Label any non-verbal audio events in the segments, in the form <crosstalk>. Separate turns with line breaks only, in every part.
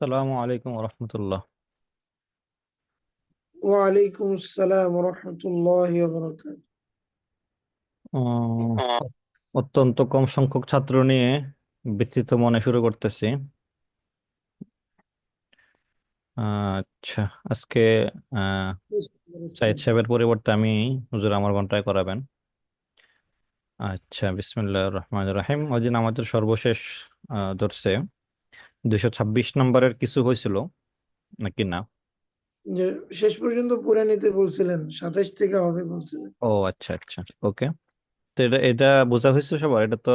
আসসালামু আলাইকুম রহমতুল্লাহ
ওয়ালাইকুম আসসালাম রহমতুল্লাহ বরকাত
অত্যন্ত কম সংখ্যক ছাত্র নিয়ে বিস্তৃত মনে শুরু করতেছি। আচ্ছা আজকে সাইদ সাহেবের পরিবর্তে আমি হুজুর আমার ঘন্টায় করাবেন। আচ্ছা বিসমিল্লাহ রহমান রাহিম। ওই দিন আমাদের সর্বশেষ ধরছে দুইশো ছাব্বিশ নম্বরের কিছু হয়েছিল নাকি না?
যে শেষ পর্যন্ত পড়ে নিতে বলছিলেন সাতাশ থেকে হবে বলছিলেন।
ও আচ্ছা আচ্ছা ওকে। তো এটা এটা বোঝা হয়েছে সবার এটা তো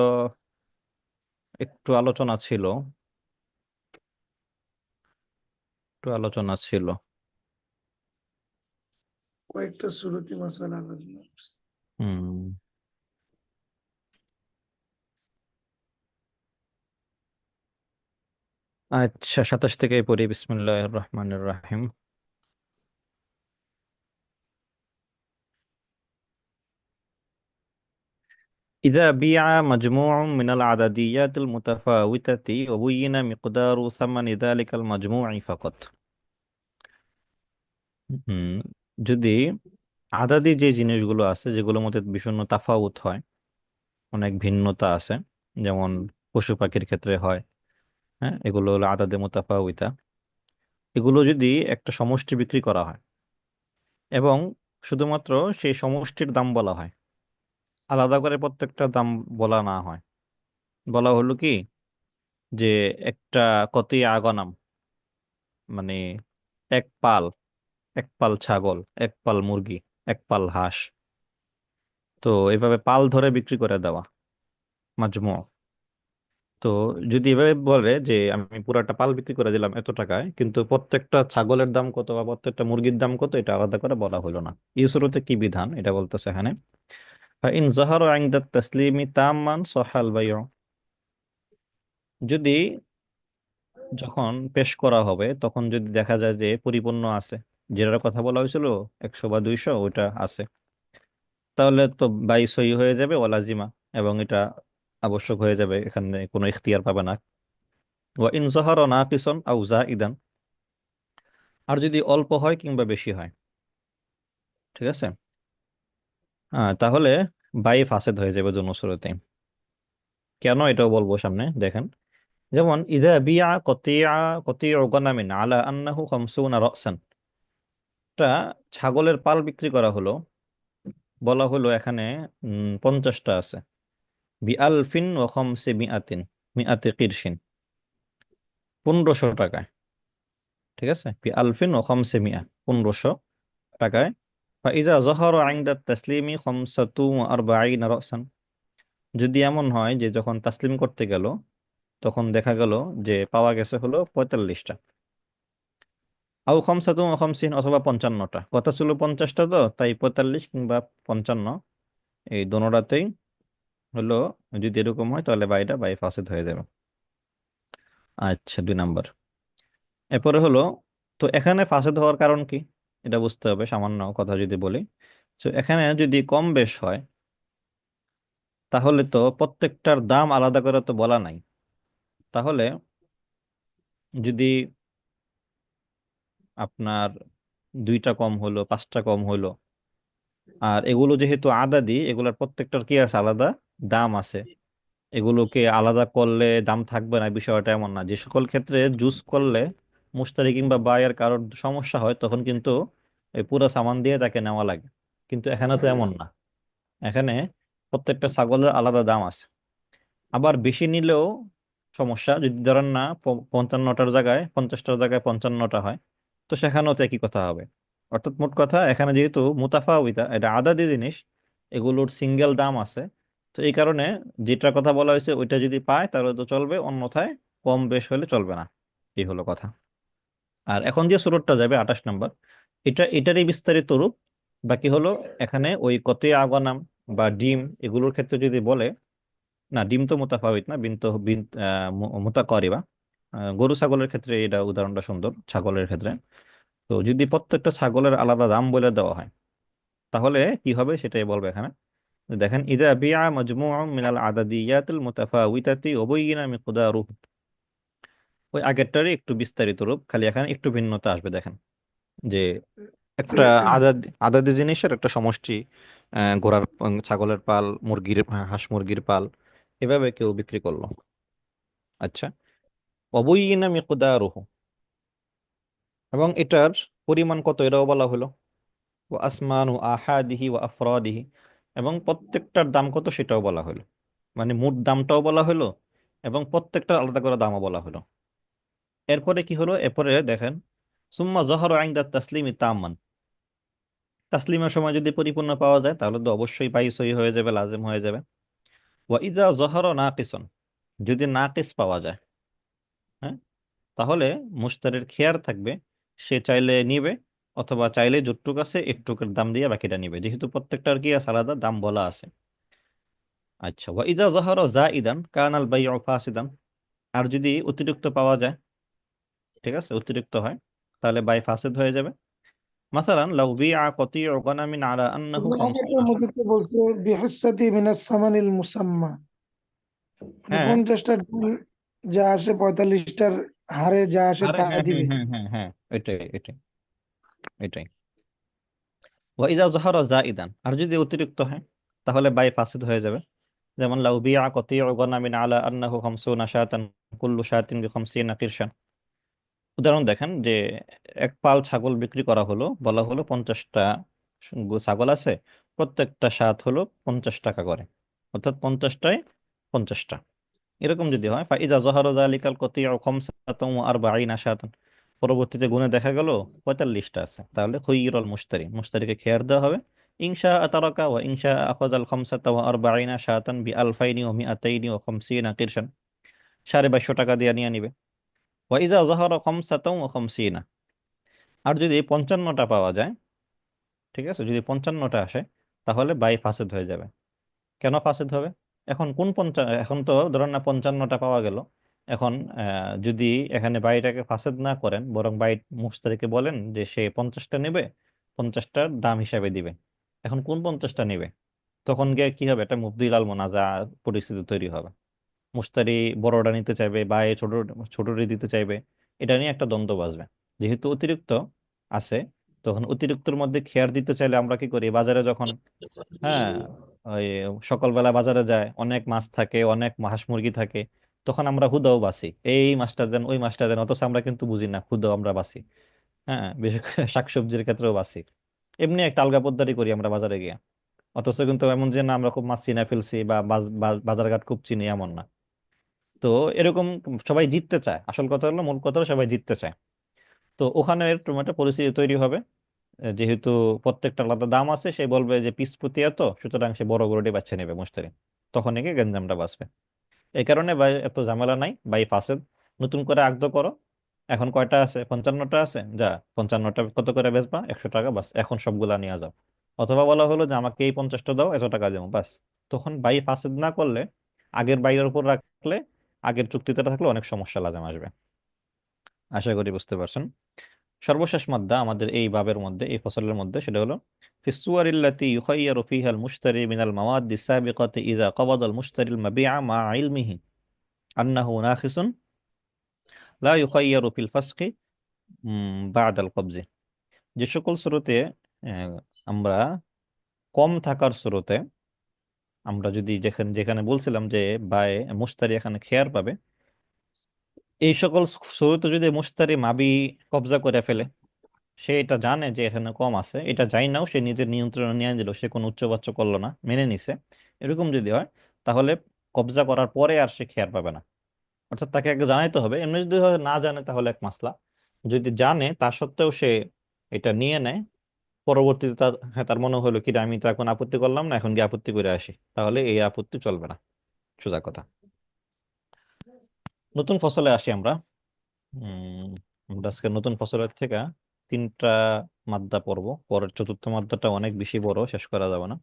একটু আলোচনা ছিল। একটু আলোচনা ছিল।
কয়েকটা সুরতি মাসালা আলোচনা
হুম। আচ্ছা সাতাশ থেকে পড়ি বিসমিল্লাহ রহমানির রাহিম إذا بيع مجموع من العدديات المتفاوتة وبين مقدار ثمن ذلك المجموع فقط হুম যদি আদাদি যে জিনিসগুলো আছে যেগুলোর মধ্যে বিভিন্ন তাফাউত হয় অনেক ভিন্নতা আছে যেমন পশু পাখির ক্ষেত্রে হয় হ্যাঁ এগুলো হলো আদাদে মুতাফাউইতা এগুলো যদি একটা সমষ্টি বিক্রি করা হয় এবং শুধুমাত্র সেই সমষ্টির দাম বলা হয়, আলাদা করে প্রত্যেকটা দাম বলা না হয়, বলা হলো কি যে একটা কতই আগনাম মানে এক পাল এক পাল ছাগল, এক পাল মুরগি, এক পাল হাঁস। তো এভাবে পাল ধরে বিক্রি করে দেওয়া, মাজমু। তো যদি এভাবে বলে যে, আমি পুরাটা পাল বিক্রি করে দিলাম এত টাকায়, কিন্তু প্রত্যেকটা ছাগলের দাম কত বা প্রত্যেকটা মুরগির দাম কত? এটা আলাদা করে বলা হলো না। শুরুতে কি বিধান? এটা বলতেছে এখানে ইন জাহারু তাম্মান সহাল যদি যখন পেশ করা হবে, তখন যদি দেখা যায় যে পরিপূর্ণ আছে, যেটার কথা বলা হয়েছিল একশো বা দুইশো, ওইটা আছে। তাহলে তো বাই সই হয়ে যাবে, ওয়ালাজিমা, এবং এটা আবশ্যক হয়ে যাবে, এখানে কোনো ইখতিয়ার পাবে না। ওয়া ইন জহর নাকিসন আউ ইদান আর যদি অল্প হয় কিংবা বেশি হয়। ঠিক আছে? হ্যাঁ তাহলে বাই ফাসেদ হয়ে যাবে দুনো শুরুতে কেন এটাও বলব সামনে, দেখেন। যেমন ইদা বিয়া কতিয়া কতিউ গনামিন আলা আন্নাহু খামসুনা রাসান। একটা ছাগলের পাল বিক্রি করা হলো, বলা হলো এখানে পঞ্চাশটা আছে। বি আলফিন ও খমসে মিআতিন, মিআতে কিরসিন পনেরোশো টাকায়, ঠিক আছে? বি আলফিন ও খমসে মিয়া পনেরোশো টাকায়। ফাইজা জহর আইন্দা তাসলিমি খমসাতু আরবাঈন রাসান। যদি এমন হয় যে যখন তাসলিম করতে গেল, তখন দেখা গেল যে পাওয়া গেছে হলো পঁয়তাল্লিশটা। আউ খমসাতু ও খমসিন অথবা পঞ্চান্নটা। কথা ছিল পঞ্চাশটা তো, তাই পঁয়তাল্লিশ কিংবা পঞ্চান্ন, এই দোনোটাতেই হলো যদি এরকম হয় তাহলে বাইটা বাই ফাসেদ হয়ে যাবে। আচ্ছা দুই নাম্বার। এরপরে হলো, তো এখানে ফাসেদ হওয়ার কারণ কি? এটা বুঝতে হবে, সামান্য কথা যদি বলি। তো এখানে যদি কম বেশ হয়, তাহলে তো প্রত্যেকটার দাম আলাদা করে তো বলা নাই। তাহলে যদি আপনার দুইটা কম হলো, পাঁচটা কম হলো, আর এগুলো যেহেতু আদা আদাদি এগুলোর প্রত্যেকটার কি আছে আলাদা? দাম আছে। এগুলোকে আলাদা করলে দাম থাকবে না, বিষয়টা এমন না। যে সকল ক্ষেত্রে জুস করলে মুশতারি কিংবা বায়ার কারোর সমস্যা হয়, তখন কিন্তু এই পুরো সামান দিয়ে তাকে নেওয়া লাগে। কিন্তু এখানে তো এমন না। এখানে প্রত্যেকটা ছাগলের আলাদা দাম আছে। আবার বেশি নিলেও সমস্যা, যদি ধরেন না পঞ্চান্নটার জায়গায়, পঞ্চাশটার জায়গায় পঞ্চান্নটা হয়, তো সেখানেও তো একই কথা হবে। অর্থাৎ মোট কথা, এখানে যেহেতু মুতাফাউইতা এটা আদাদি জিনিস, এগুলোর সিঙ্গেল দাম আছে। তো এই কারণে যেটার কথা বলা হয়েছে ওইটা যদি পায় তাহলে তো চলবে, অন্যথায় কম বেশ হলে চলবে না। এই হলো কথা। আর এখন যে সুরতটা যাবে আঠাশ নাম্বার, এটা, এটারই বিস্তারিত রূপ। বাকি হলো এখানে ওই কতে আগানাম বা ডিম এগুলোর ক্ষেত্রে যদি বলে, না, ডিম তো মুতাফাওয়িত না, বিন তো, বিন মুতাকারিবা গরু ছাগলের ক্ষেত্রে এটা উদাহরণটা সুন্দর ছাগলের ক্ষেত্রে। তো যদি প্রত্যেকটা ছাগলের আলাদা দাম বলে দেওয়া হয়, তাহলে কি হবে সেটাই বলবে এখানে। দেখেন, ইদা বিআ মাজমুউম মিনাল আদাদিয়াতিল মুতাফাওয়িতাতি ওয়া বুয়িনা মিকদারুহু। ওই আগেরটারই একটু বিস্তারিত রূপ, খালি এখানে একটু ভিন্নতা আসবে, দেখেন। যে একটা আদাদ, আদাদি জিনিসের একটা সমষ্টি ঘোড়ার ছাগলের পাল, মুরগির হাঁস মুরগির পাল, এভাবে কেউ বিক্রি করল। আচ্ছা অবৈনা মিকদারুহু। এবং এটার পরিমাণ কত, এটাও বলা হলো। ও আসমানু আহাদিহি ও আফরাদিহি। এবং প্রত্যেকটার দাম কত সেটাও বলা হলো। মানে মোট দামটাও বলা হলো এবং প্রত্যেকটার আলাদা করে দামও বলা হলো। এরপরে কি হলো? এরপরে দেখেন, সুম্মা জহর আইন্দা তাসলিমি তাম্মান তাসলিমের সময় যদি পরিপূর্ণ পাওয়া যায়, তাহলে তো অবশ্যই পাই সই হয়ে যাবে, লাজেম হয়ে যাবে। ওয়া ইজা জহর নাকিসন, যদি না নাকিস পাওয়া যায় হ্যাঁ তাহলে মুশতারির খেয়ার থাকবে, সে চাইলে নিবে। অথবা চাইলে যতটুক আছে একটুকের দাম দিয়ে বাকিটা নিবে। যেহেতু প্রত্যেকটার কি আছে? আলাদা দাম বলা আছে। আচ্ছা ওয়া ইজা জহর জাইদান কানাল বাইউ ফাসিদান আর যদি অতিরিক্ত পাওয়া যায় ঠিক আছে অতিরিক্ত হয় তাহলে বাই ফাসিদ হয়ে যাবে। মাসালান লাউ বিআ কতিউ গনামিন আলা আন্নাহু
আগেরটার
50
মধ্যে বলছে বিহিসাতি মিনাস সামানিল মুসাম্মা। মানে
হ্যাঁ।
পঞ্চাশটার দাম যা আসে পঁয়তাল্লিশটার হারে যা আসে তা
হ্যাঁ হ্যাঁ
দিবে।
হ্যাঁ হ্যাঁ হ্যাঁ এটাই এটাই। এটাই। ওয়া ইজা জহর জাইদান আর যদি অতিরিক্ত হয়, তাহলে বাই ফাসিদ হয়ে যাবে। যেমন, লাউ বিআ কতিউ গনামিন আলা আন্নাহু 50 শাতান, কুল্লু শাতিন বি 50 কিরশান। উদাহরণ দেখেন যে, এক পাল ছাগল বিক্রি করা হলো, বলা হলো পঞ্চাশটা ছাগল আছে, প্রত্যেকটা সাত হলো পঞ্চাশ টাকা করে। অর্থাৎ পঞ্চাশটায় পঞ্চাশটা। এরকম যদি হয়, ফাইজা জহারু যালিকাল কতিউ খামসাতান ওয়া আরবাঈনা শাতান। পরবর্তীতে গুণে দেখা গেল পঁয়তাল্লিশটা আছে। তাহলে খুইয়ুরুল মুশতারি, মুশতারিকে খেয়ার দেওয়া হবে। ইনশা আতারাকা ওয়া ইনশা আখাযাল খামসাতা ওয়া আরবাঈনা শাতান বি আলফাইনি ওয়া মিআতাইনি ওয়া খামসিনা কিরশান। সাড়ে বাইশশো টাকা দিয়ে নিয়ে নিবে। ওয়া ইজা জহারা খামসাতাও ওয়া খামসিনা। আর যদি পঞ্চান্নটা পাওয়া যায়, ঠিক আছে, যদি পঞ্চান্নটা আসে, তাহলে বাই ফাসেদ হয়ে যাবে। কেন ফাসেদ হবে? এখন কোন পঞ্চা, এখন তো ধরেন না পঞ্চান্নটা পাওয়া গেল এখন যদি এখানে বাইটাকে ফাসেদ না করেন, বরং বাই মুশতারিকে বলেন যে সে পঞ্চাশটা নেবে, পঞ্চাশটার দাম হিসাবে দিবে। এখন কোন পঞ্চাশটা নেবে? তখন গিয়ে কি হবে? একটা মুফদিল মোনাজা পরিস্থিতি তৈরি হবে। মুশতারি বড়টা নিতে চাইবে বা এ ছোট ছোটটি দিতে চাইবে, এটা নিয়ে একটা দ্বন্দ্ব বাজবে। যেহেতু অতিরিক্ত আছে, তখন অতিরিক্তর মধ্যে খেয়ার দিতে চাইলে আমরা কি করি? বাজারে যখন হ্যাঁ ওই সকালবেলা বাজারে যায়, অনেক মাছ থাকে, অনেক হাঁস মুরগি থাকে তখন আমরা হুদাও বাসি এই মাছটা দেন, ওই মাছটা দেন, অথচ আমরা কিন্তু বুঝি না, হুদাও আমরা বাসি হ্যাঁ বিশেষ করে <laughs> শাকসবজির ক্ষেত্রেও বাসি এমনি একটা আলগা পদ্দারি করি আমরা বাজারে গিয়ে। অথচ কিন্তু এমন যে, না, আমরা খুব মাছ চিনে ফেলছি বা বাজ- বাজ- বাজারঘাট খুব চিনি, এমন না। তো এরকম সবাই জিততে চায়। আসল কথা হলো, মূল কথা সবাই জিততে চায়। তো ওখানে এরকম একটা পরিস্থিতি তৈরি হবে। যেহেতু প্রত্যেকটা আলাদা দাম আছে, সে বলবে যে, পিস প্রতি এত, সুতরাং সে বড় গরুটি বাচ্চা নেবে মুশতারি তখন নাকি গেঞ্জামটা বাঁচবে। এই কারণে ভাই এত ঝামেলা নাই। বাই ফাসেদ নতুন করে আগদ করো। এখন কয়টা আছে? পঞ্চান্নটা আছে? যা, পঞ্চান্নটা কত করে বেচবা? একশো টাকা, বাস। এখন সবগুলা নিয়ে যাও। অথবা বলা হলো যে আমাকে এই পঞ্চাশটা দাও, এত টাকা দেবো, বাস। তখন বাই ফাসেদ না করলে, আগের বাইয়ের উপর রাখলে, আগের চুক্তিতে থাকলে অনেক সমস্যা লাজাম আসবে। আশা করি বুঝতে পারছেন। সর্বশেষ মাদ্দা আমাদের এই বাবের মধ্যে, এই ফসলের মধ্যে সেটা হলো ফিসুয়ারিল্লাতি ইউখাইয়ারু ফিহাল মুশতারি মিনাল মাওয়াদি সাবিকাতি ইযা কবাদা আল মুশতারিল মাবিআ মা আইল মিহি আন্নাহু নাখিসুন লা ইউখাইয়ারু ফিল ফাসখি বাদ আল কবজি। যে সকল স্রোতে আমরা কম থাকার স্রোতে, আমরা যদি যেখানে যেখানে বলছিলাম যে বায়ে মুশতারি এখানে খেয়ার পাবে এই সকল স্রোতে যদি মুশতারি মাবি কবজা করে ফেলে, সে এটা জানে যে এখানে কম আছে। এটা যাই নাও, সে নিজের নিয়ন্ত্রণে নিয়ে দিল সে কোনো উচ্চবাচ্য করল না, মেনে নিছে। এরকম যদি হয়, তাহলে কবজা করার পরে আর সে খেয়ার পাবে না। অর্থাৎ তাকে আগে জানাইতে হবে। এমনি যদি না জানে তাহলে এক মাসলা। যদি জানে, তা সত্ত্বেও সে এটা নিয়ে নেয়। পরবর্তীতে তার হ্যাঁ তার মনে হলো কি আমি তো এখন আপত্তি করলাম না, এখন গিয়ে আপত্তি করে আসি। তাহলে এই আপত্তি চলবে না। সোজা কথা। নতুন ফসলে আসি আমরা। আমরা আজকে নতুন ফসলের থেকে তিনটা মাদ্দা পড়ব পরের চতুর্থ মাদ্দাটা অনেক বেশি বড়, শেষ করা যাবে না।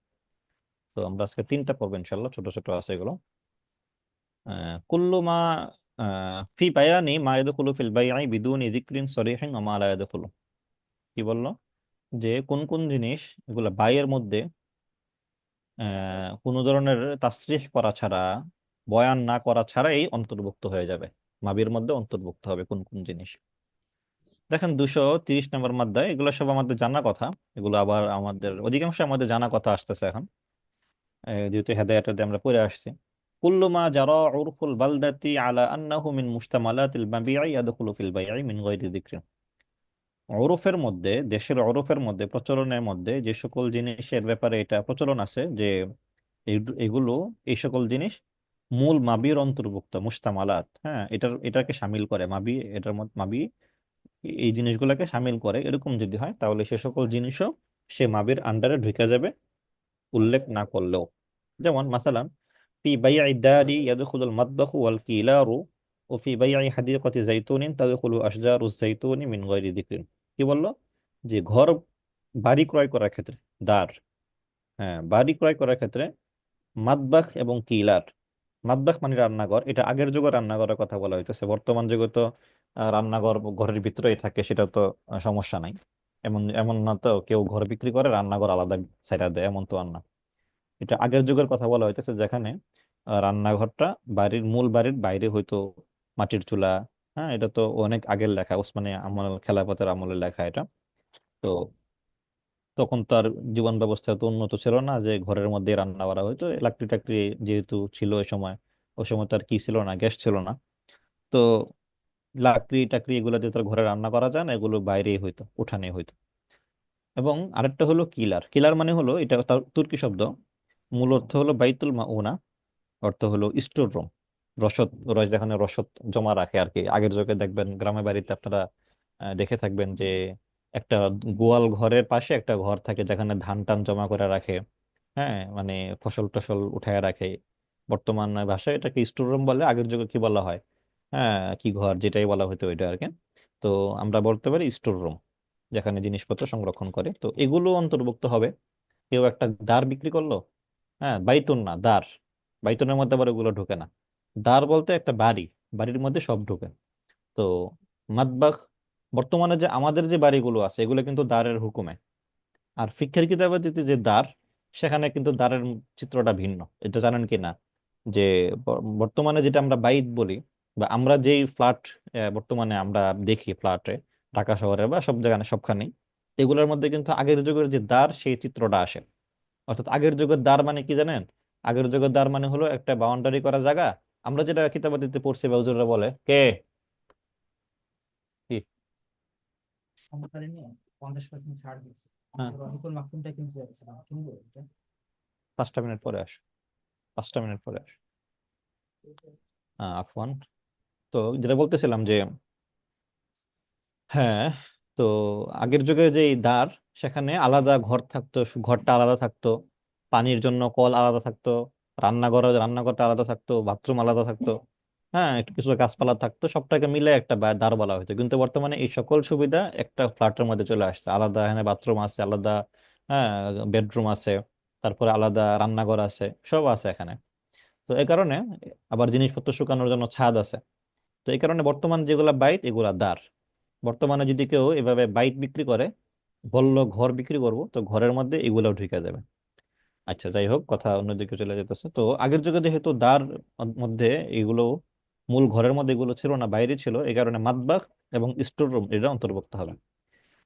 তো আমরা আজকে তিনটা পড়ব ইনশাল্লাহ ছোট ছোট আছে এগুলো। কুল্লু মা ফি বায়ানি মা ইয়াদখুলু ফিল বাই'i বিদুনি যিকরিন সরিহিন ওয়া মা লা ইয়াদখুলু। কি বলল? যে কোন কোন জিনিস, এগুলা বাইয়ের মধ্যে কোনো ধরনের তাসরিহ করা ছাড়া বয়ান না করা ছাড়াই অন্তর্ভুক্ত হয়ে যাবে। মাবির মধ্যে অন্তর্ভুক্ত হবে কোন কোন জিনিস। দেখেন দুশো তিরিশ নম্বর মাদ্রায় এগুলো সব আমাদের জানা কথা। এগুলো আবার আমাদের, অধিকাংশ আমাদের জানা কথা আসতেছে এখন। যেহেতু হেদায়াতে আমরা পড়ে আসছি। কুল্লু মা জারা উরফুল বালদাতি আলা আন্নাহু মিন মুশতামালাতিল মাবিঈ ইয়াদখুলু ফিল বাইঈ মিন গায়রি যিকরিন ওরফের মধ্যে, দেশের ওরফের মধ্যে, প্রচলনের মধ্যে যে সকল জিনিসের ব্যাপারে এটা প্রচলন আছে যে এগুলো, এই সকল জিনিস মূল মাবির অন্তর্ভুক্ত, মুস্তামালাত হ্যাঁ? এটার, এটাকে সামিল করে, মাবি, এটার মাবি এই জিনিসগুলোকে সামিল করে। এরকম যদি হয়, তাহলে সে সকল জিনিসও সে মাবির আন্ডারে ঢুকে যাবে, উল্লেখ না করলেও। যেমন মাসালান, ফি বাই'i দারি ইয়াদখুলুল মাতবাখু ওয়াল কিলারু ও ফি বাই'i হাদিকাতি যাইতুনিন তাদখুলু আশজারুজ যাইতুনি মিন গায়রি যিকরিন। কি বলল? যে ঘর বাড়ি ক্রয় করার ক্ষেত্রে দার হ্যাঁ বাড়ি ক্রয় করার ক্ষেত্রে মাতবাখ এবং কিলার মাতবাখ মানে রান্নাঘর। এটা আগের যুগে রান্নাঘরের কথা বলা হইতেছে। বর্তমান যুগে তো রান্নাঘর ঘরের ভিতরেই থাকে, সেটা তো সমস্যা নাই। এমন এমন না তো কেউ ঘর বিক্রি করে, রান্নাঘর আলাদা সাইডা দেয়, এমন তো আর না। এটা আগের যুগের কথা বলা হইতেছে যেখানে রান্নাঘরটা বাড়ির মূল বাড়ির বাইরে হয়তো মাটির চুলা। হ্যাঁ এটা তো অনেক আগের লেখা। ওসমানী আমল, খেলাফতের আমলের লেখা এটা। তো তখন তো আর জীবন ব্যবস্থা এত উন্নত ছিল না যে ঘরের মধ্যে রান্না করা হয়তো লাকড়ি টাকড়ি যেহেতু ছিল ওই সময় ওই সময় তো আর কি ছিল না, গ্যাস ছিল না। তো লাকড়ি টাকড়ি এগুলো দিয়ে তো আর ঘরে রান্না করা যায় না, এগুলো বাইরেই হইতো উঠানে হইতো। এবং আরেকটা হলো কিলার। কিলার মানে হলো, এটা তার তুর্কি শব্দ, মূল অর্থ হলো বাইতুল মাউনা, অর্থ হলো স্টোর রুম। রসদ, রস যেখানে রসদ জমা রাখে আর কি। আগের যুগে দেখবেন গ্রামের বাড়িতে আপনারা দেখে থাকবেন যে একটা গোয়াল ঘরের পাশে একটা ঘর থাকে যেখানে ধান টান জমা করে রাখে। হ্যাঁ মানে ফসল টসল উঠায় রাখে। বর্তমান ভাষায় এটাকে স্টোর রুম বলে, আগের যুগে কি বলা হয়? হ্যাঁ কি ঘর যেটাই বলা হতো ওইটা আর কি। তো আমরা বলতে পারি স্টোর রুম যেখানে জিনিসপত্র সংরক্ষণ করে। তো এগুলো অন্তর্ভুক্ত হবে। কেউ একটা দ্বার বিক্রি করল হ্যাঁ বাইতুন না, দ্বার। বাইতুনের মধ্যে আবার ওগুলো ঢোকে না। দ্বার বলতে একটা বাড়ি, বাড়ির মধ্যে সব ঢোকে। তো মাতবাখ বর্তমানে যে আমাদের যে বাড়িগুলো আছে, এগুলো কিন্তু দ্বারের হুকুমে। আর ফিকহের কিতাবে যে দ্বার, সেখানে কিন্তু দ্বারের চিত্রটা ভিন্ন। এটা জানেন কি না? যে বর্তমানে যেটা আমরা বাইত বলি, বা আমরা যেই ফ্ল্যাট বর্তমানে আমরা দেখি ফ্ল্যাটে, ঢাকা শহরে বা সব জায়গায় সবখানেই এগুলোর মধ্যে কিন্তু আগের যুগের যে দ্বার, সেই চিত্রটা আসে। অর্থাৎ আগের যুগের দ্বার মানে কি জানেন? আগের যুগের দ্বার মানে হলো একটা বাউন্ডারি করা জায়গা। আমরা যেটা কিতাবাদিতে পড়ছি বা বলে, কি?
ক্ষমতারে নিয়ে পঞ্চাশ পার্সেন্ট ছাড় দিচ্ছে।
হ্যাঁ।
রহিকুল কিনতে যাচ্ছিলাম কিনবো এটা।
পাঁচটা মিনিট পরে আস। পাঁচটা মিনিট পরে আস। আহ, আফওয়ান। তো যেটা বলতেছিলাম যে হ্যাঁ তো আগের যুগে যে এই দ্বার সেখানে আলাদা ঘর থাকতো সু- ঘরটা আলাদা থাকতো পানির জন্য কল আলাদা থাকতো রান্নাঘর রান্নাঘরটা আলাদা থাকতো বাথরুম আলাদা থাকতো। হ্যাঁ একটু কিছু গাছপালা থাকতো, সবটাকে মিলে একটা বা- দ্বার বলা হতো কিন্তু বর্তমানে এই সকল সুবিধা একটা ফ্ল্যাটের মধ্যে চলে আসছে। আলাদা এখানে বাথরুম আছে, আলাদা হ্যাঁ বেডরুম আছে, তারপরে আলাদা রান্নাঘর আছে, সব আছে এখানে। তো এই কারণে আবার জিনিসপত্র শুকানোর জন্য ছাদ আছে। তো এই কারণে বর্তমান যেগুলা বাইট, এগুলা দ্বার বর্তমানে যদি কেউ এভাবে বাইট বিক্রি করে, বলল ঘর বিক্রি করব, তো ঘরের মধ্যে এগুলাও ঢুকে যাবে। আচ্ছা যাই হোক, কথা অন্যদিকে চলে যেতেছে। তো আগের যুগে যেহেতু দ্বার মধ্যে এগুলো মূল ঘরের মধ্যে এগুলো ছিল না, বাইরে ছিল। এই কারণে মাদবাক এবং স্টোর রুম এটা অন্তর্ভুক্ত হবে।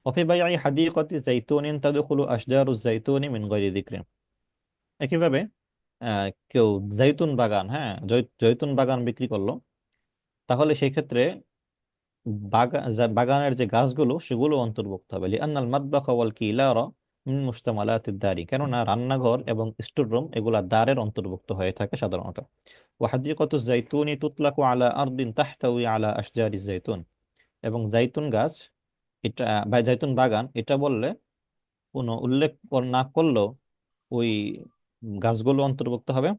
অফি বাই আই হাদিকতি জাইতুনিন হলো আশজারুজ জাইতুনি মিন গরি যিকরিন একইভাবে কেউ জৈতুন বাগান হ্যাঁ জৈতুন বাগান বিক্রি করল, তাহলে সেই ক্ষেত্রে বাগানের যে গাছগুলো, সেগুলো অন্তর্ভুক্ত হবে। লিআন্নাল মাদবাকা ওয়াল কিলারা দারি কেননা রান্নাঘর এবং স্টোর রুম এগুলা অন্তর্ভুক্ত হয়ে থাকে সাধারণত। ওয়াহাদিকাতু তুতলাকু আলা আরদিন তাহতাউই আলা আশজারি এবং গাছ, এটা, বা বাগান, এটা বললে কোনো উল্লেখ না করলেও ওই গাছগুলো অন্তর্ভুক্ত হবে।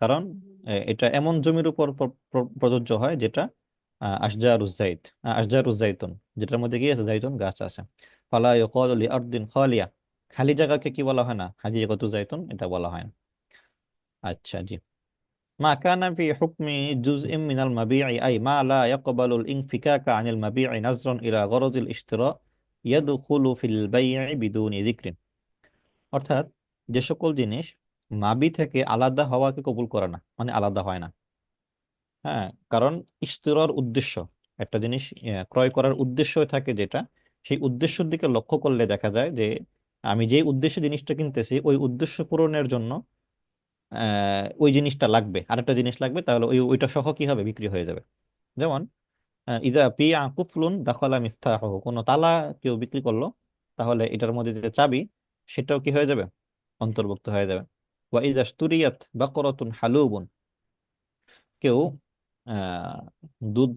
কারণ এটা এমন জমির উপর প্র- প্র- প্রযোজ্য হয় যেটা আশজারুজ জাইত আশজারুজ জাইতুন যেটার মধ্যে কি আছে? জাইতুন গাছ আছে। ফালা লি আরদিন খালিয়া। খালি জায়গাকে কি বলা হয় না? হাজিয়াতু যাইতুন এটা বলা হয় না। আচ্ছা জি। মা কানা ফি হুকমি মিনাল আই মা লা ইয়াকবালুল ইনফিকাকা আনিল নাজরান ইলা গরজিল ইশতিরা ইয়াদখুলু ফিল বিদুনি যিকরিন। অর্থাৎ যে সকল জিনিস মাবি থেকে আলাদা হওয়াকে কবুল করে না মানে আলাদা হয় না। হ্যাঁ কারণ ইশতিরার উদ্দেশ্য, একটা জিনিস ক্রয় করার উদ্দেশ্য থাকে যেটা সেই উদ্দেশ্যের দিকে লক্ষ্য করলে দেখা যায় যে, আমি যে উদ্দেশ্যে জিনিসটা কিনতেছি, ওই উদ্দেশ্য পূরণের জন্য ওই জিনিসটা লাগবে। আরেকটা জিনিস লাগবে, তাহলে ওই, ওইটা সহ কি হবে? বিক্রি হয়ে যাবে। যেমন ইদা পিয়া কুফলুন দাখালা মিফতাহু কোনো তালা কেউ বিক্রি করল, তাহলে এটার মধ্যে যে চাবি, সেটাও কি হয়ে যাবে? অন্তর্ভুক্ত হয়ে যাবে। ওয়া ইদা স্তুরিয়াত বাকরাতুন হালুবুন কেউ দুধ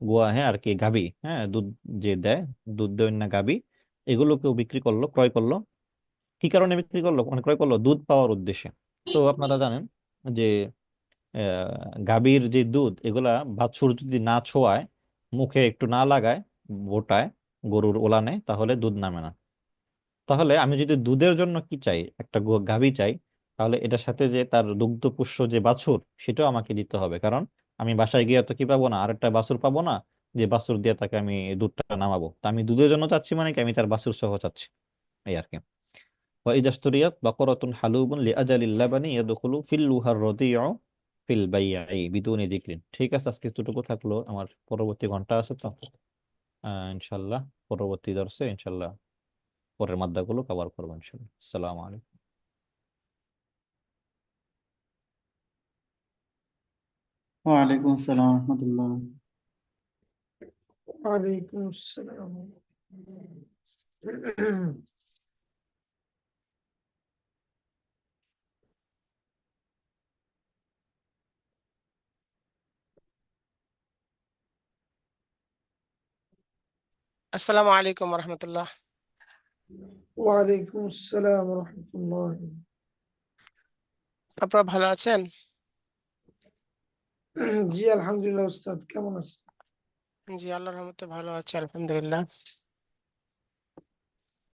গোয়া হ্যাঁ আর কি, গাবি হ্যাঁ দুধ যে দেয়, দুধ দেয় না গাবি এগুলো কেউ বিক্রি করল, ক্রয় করল। কি কারণে বিক্রি করল? মানে ক্রয় করল দুধ পাওয়ার উদ্দেশ্যে। তো আপনারা জানেন যে গাভীর যে দুধ, এগুলা বাছুর যদি না ছোঁয়ায়, মুখে একটু না লাগায় বোটায় গরুর ওলানে, তাহলে দুধ নামে না। তাহলে আমি যদি দুধের জন্য কি চাই, একটা গাভী চাই, তাহলে এটার সাথে যে তার দুগ্ধপুষ্য যে বাছুর, সেটাও আমাকে দিতে হবে। কারণ আমি বাসায় গিয়ে তো কি পাবো না? আর একটা বাসুর পাবো না? যে বাসুর দিয়ে তাকে আমি দুধটা নামাবো। তা আমি দুধের জন্য চাচ্ছি মানে কি? আমি তার বাসুর সহ চাচ্ছি। এই আর কি। ওয়াইজাস্তুরিয়াত বাকরাতুন হালুবুন লিআজালিল ইয়াদখুলু ফিল লুহার ফিল বিদুনি যিকরিন। ঠিক আছে, আজকে এতটুকু থাকল। আমার পরবর্তী ঘণ্টা আছে তো। ইনশাআল্লাহ পরবর্তী দর্শে ইনশাআল্লাহ পরের মাদ্দাগুলো কভার করব ইনশাআল্লাহ। আসসালামু আলাইকুম।
ওয়ালাইকুম আসসালাম রহমতুল্লাহ
ওয়ালাইকুম আসসালাম
আসসালামু আলাইকুম রহমতুল্লাহ
ওয়ালাইকুম আসসালাম রহমতুল্লাহ
আপনারা ভালো আছেন
জি আলহামদুলিল্লাহ উস্তাদ কেমন আছেন?
জি আল্লাহর রহমতে ভালো আছি আলহামদুলিল্লাহ।